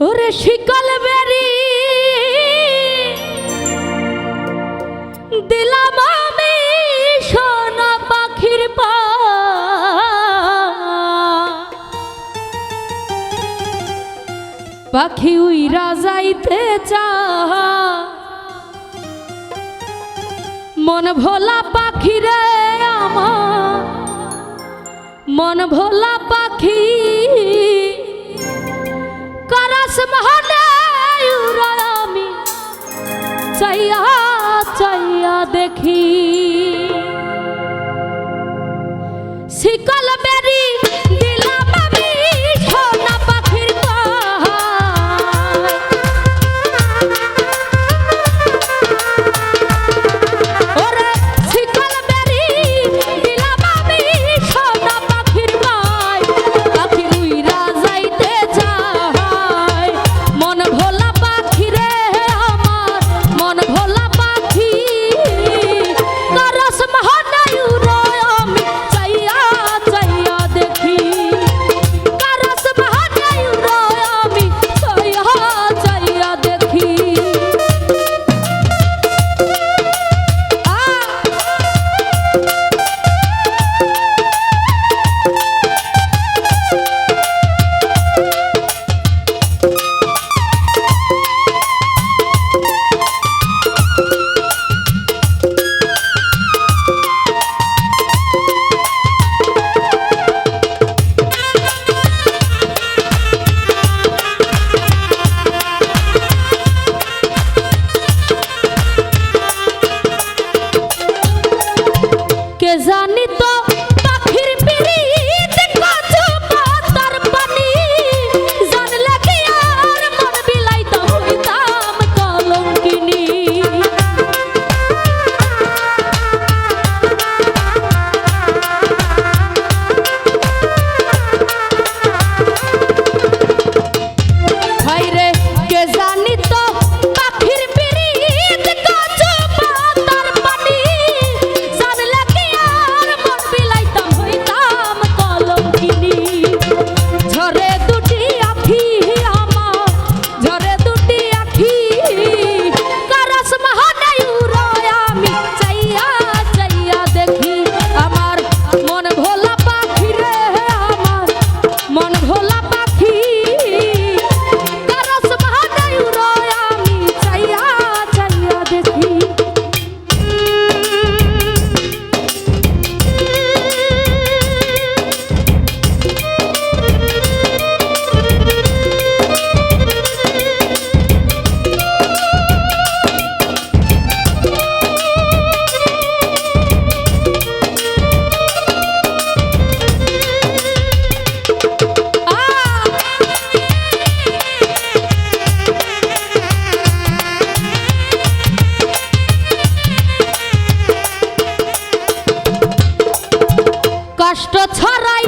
ওরে শিকল বেরি। দিলাম আমি সোনা পাখির পা। পাখি উইরা যাইতে চা। মন ভোলা পাখি রে আমার। মন ভোলা পাখি দেখি কষ্ট ছড়াই